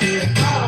Hallelujah.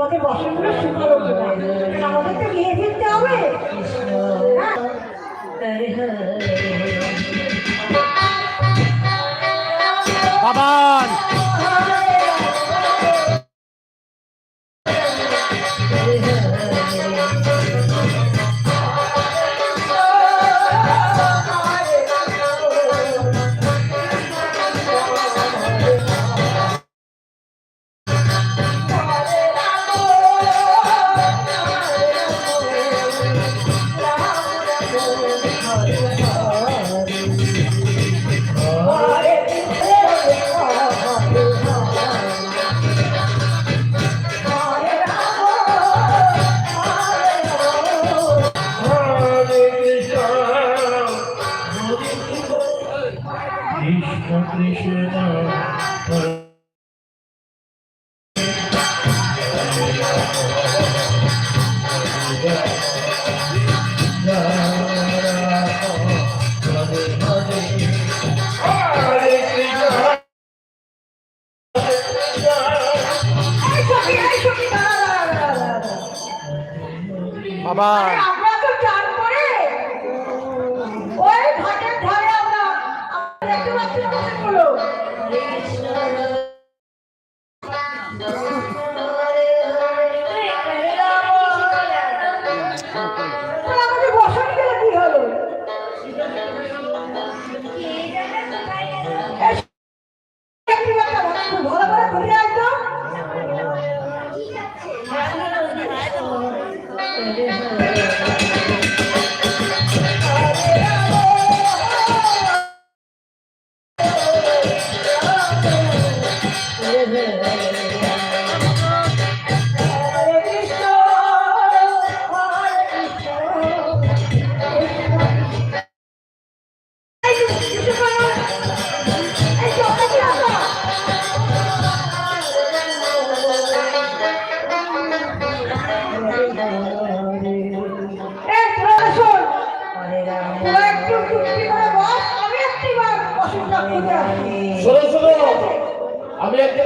আমাদের বাসনগুলো শুকালো কিনা আমাদের তো নিয়ে যেতে হবে। বাবা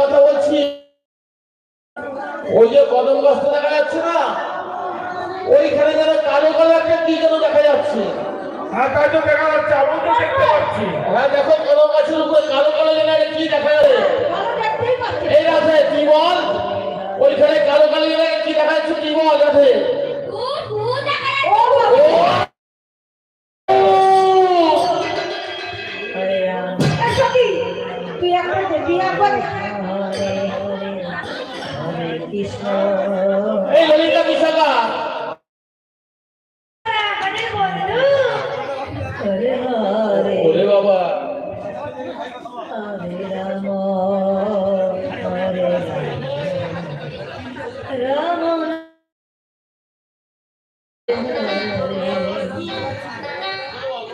কথা বলছি। ওই যে কদম গাছটা দেখা যাচ্ছে না? ওইখানে যেন কালো কালো একটা কি যেন দেখা যাচ্ছে। হ্যাঁ তাই তো দেখা যাচ্ছে আমি তো দেখতে পাচ্ছি। হ্যাঁ দেখো কদম গাছের উপরে কালো কালো যেন কি দেখা যাচ্ছে? ভালো দেখতেই পাচ্ছি এই রাধে তুই বল? ওইখানে কালো কালো যেন কি দেখা যাচ্ছে তুই বল রাধে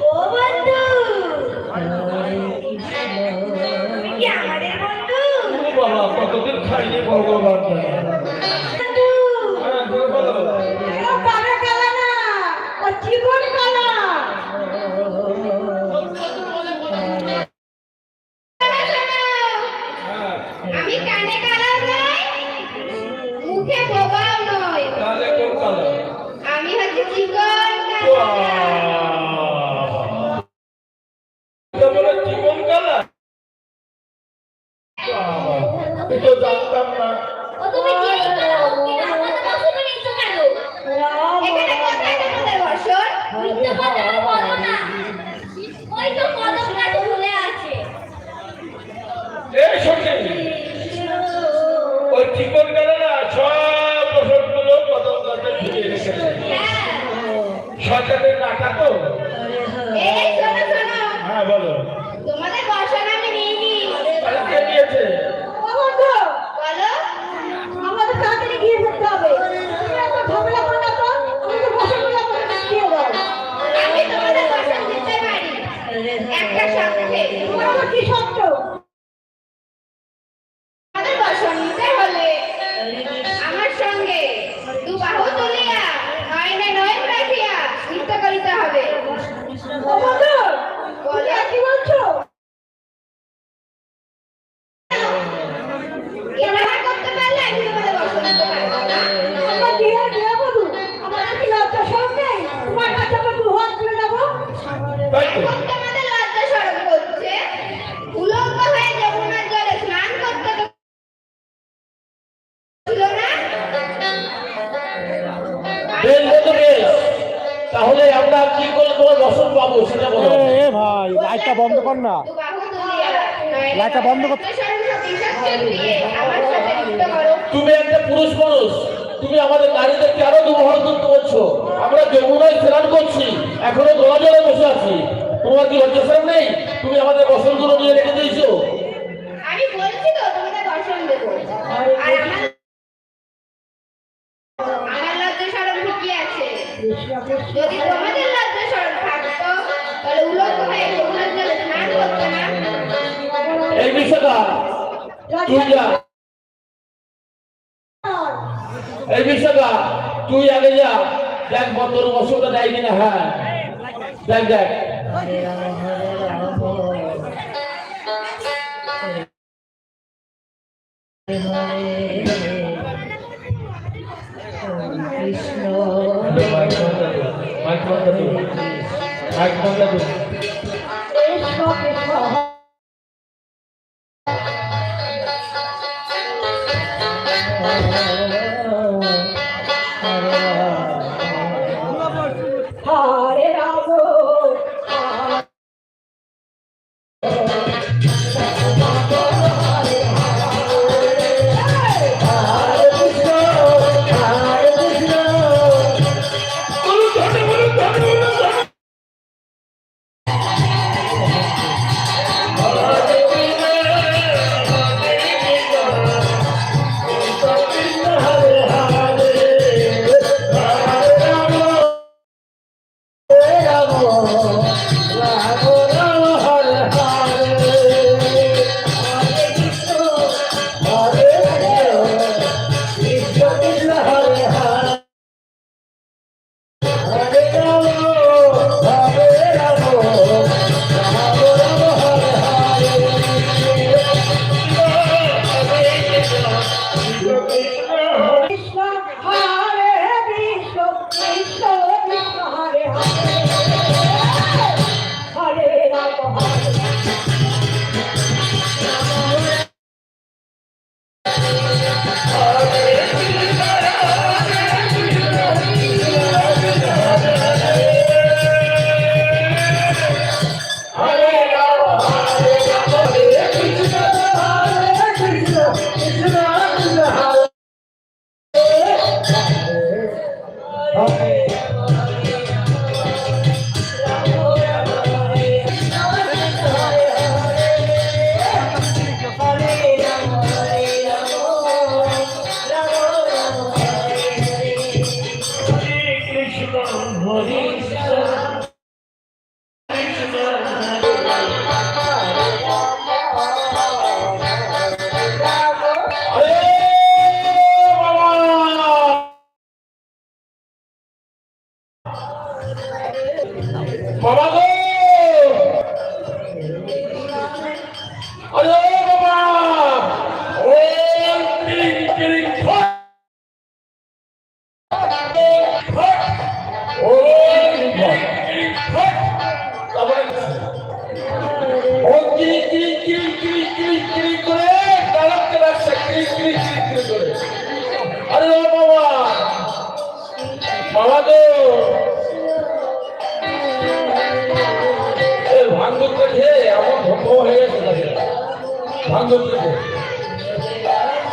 ও বন্ধু। বাবা কতদিন খাইনি ভগবান ওই জীবন কালা না সব ওষুধগুলো কদম গাছে সরকারের লাইটটা বন্ধ কর। সরম সতীসাক্ষর দিয়ে আমার সাথে নৃত্য করো তুমি একটা পুরুষ মানুষ তুমি আমাদের নারীদেরকে আরও দুর্বল করতে বলছো। আমরা যমুনায় স্নান করছি এখনও গলা জলে বসে আছি। তোমার কি লজ্জা শরম নেই? তুমি আমাদের বসনগুলো নিয়ে রেখে দিয়েছ। আমি বলছি তো তোমাদের দর্শন দেবো আর আমার আমার লজ্জা সরম ঠিকই আছে। যদি তোমাদের লজ্জা থাকতো তাহলে উলঙ্গ হয়ে যমুনার জলে স্নান করতে না এই বিষয়টা তুই যা। এই বিষয়টা তুই আগে যা। দেখ বন্ধুর বসনটা দেয় কিনা হ্যাঁ। দেখ দেখ। বন্ধ মাইক বন্ধ করো।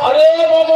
あれもう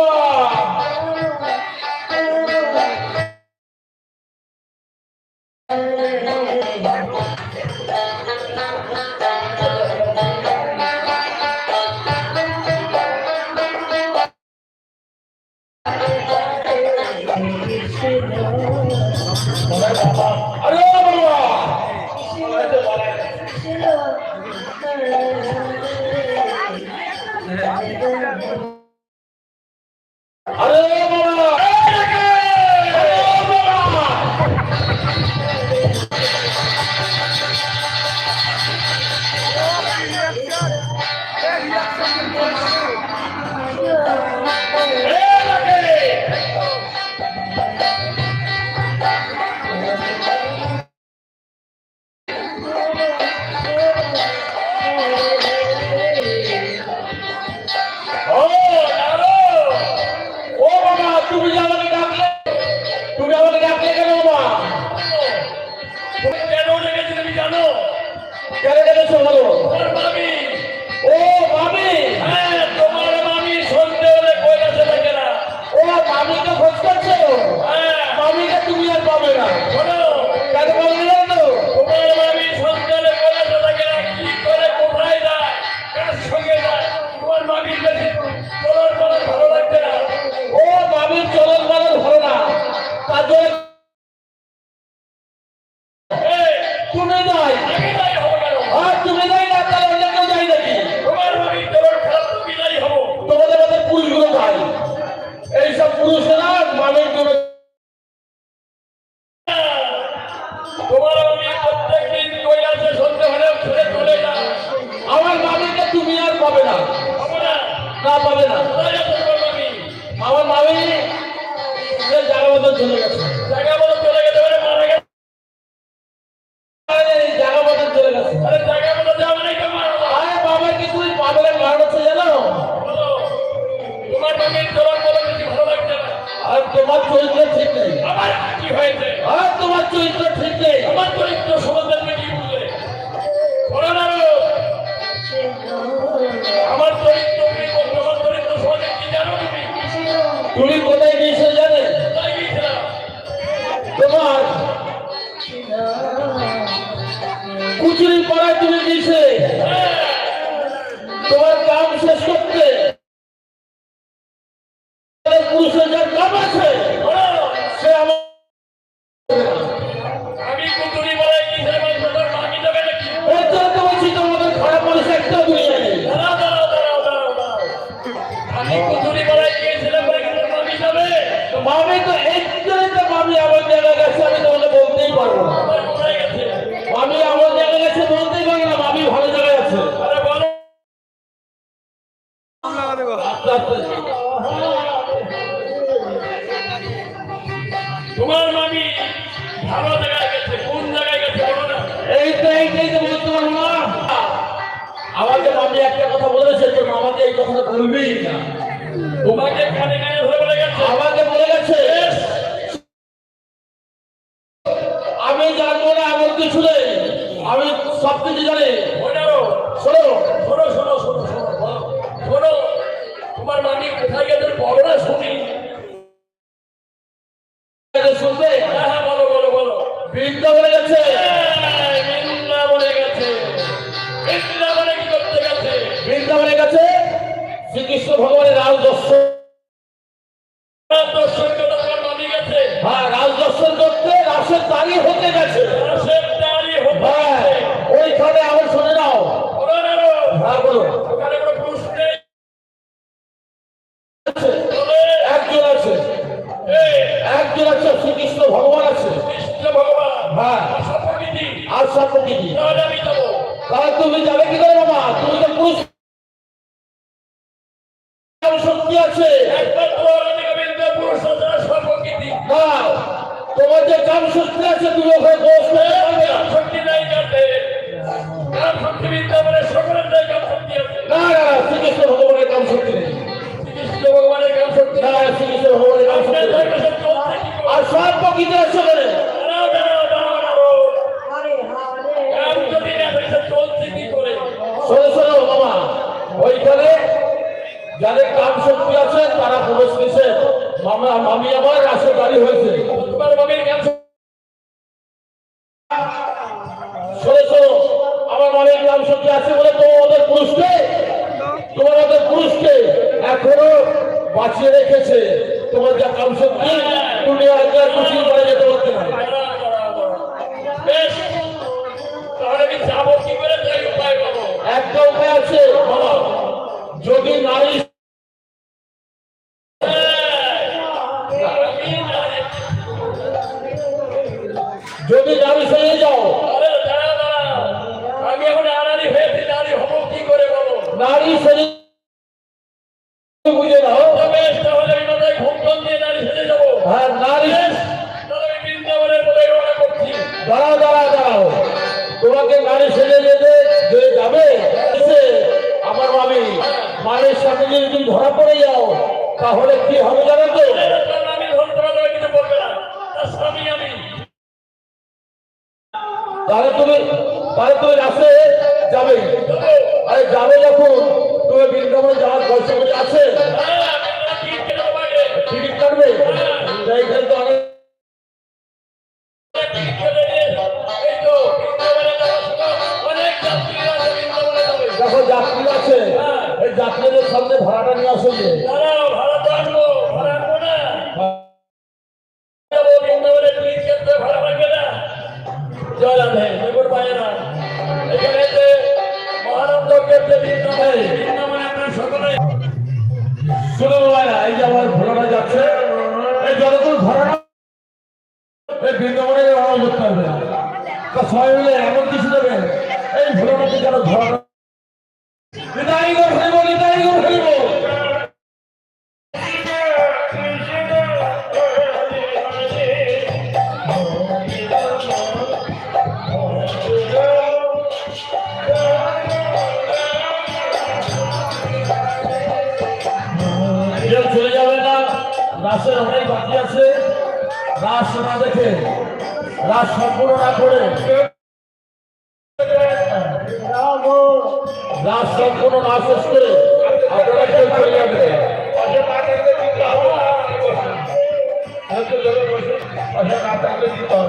আমাকে এই কথাটা বলবেই না। তোমাকে কানে কানে ধরে বলে গেছে। আমাকে বলে গেছে। আসর বাড়ি হয়েছে। আমার মনে নাম শক্তি আছে বলে তো ওদের পুরুষকে তোমার ওদের পুরুষকে এখনও বাঁচিয়ে রেখেছে। তোমার যা কাম শক্তি তুমি আর খুশি করে যেতে পারতে না। বেশ একটা উপায় আছে যদি নারী গাড়ি ছেড়ে যেতে যদি যাবে আমার মামি মায়ের সাথে যদি ধরা পড়ে যাও, তাহলে কি হবে জানো তো? তাহলে তুমি তাহলে তুমি রাস্তায় যাচ্ছে। এই যতদূর ঘটনা এই বৃন্দাবনে গ্রহণ করতে হবে না। সবাই মিলে ভিতর